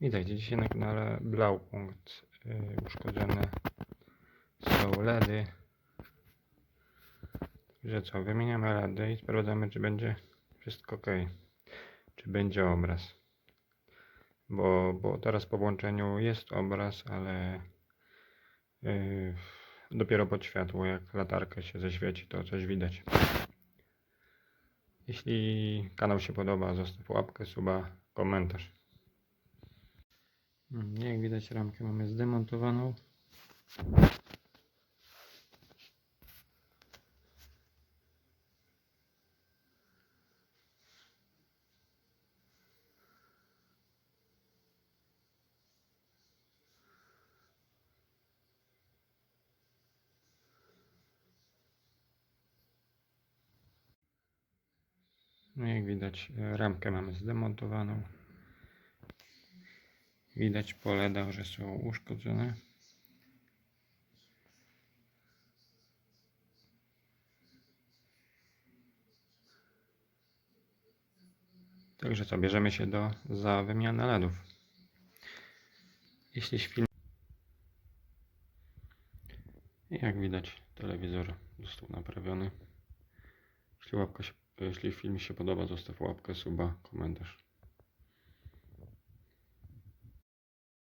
Witajcie dzisiaj na kanale Blaupunkt. Yy, uszkodzone są LEDy. Że co, wymieniamy LEDy i sprawdzamy czy będzie wszystko ok. Czy będzie obraz. Bo, bo teraz po włączeniu jest obraz, ale yy, dopiero pod światło, jak latarka się zaświeci, to coś widać. Jeśli kanał się podoba, zostaw łapkę, suba, komentarz. Mm, Jak widać ramkę mamy zdemontowaną. No jak widać ramkę mamy zdemontowaną. Widać po LEDach, że są uszkodzone. Także co, bierzemy się do, za wymianę LEDów. Jeśli film... Jak widać, telewizor został naprawiony. Jeśli, łapka się, jeśli film się podoba, zostaw łapkę, suba, komentarz.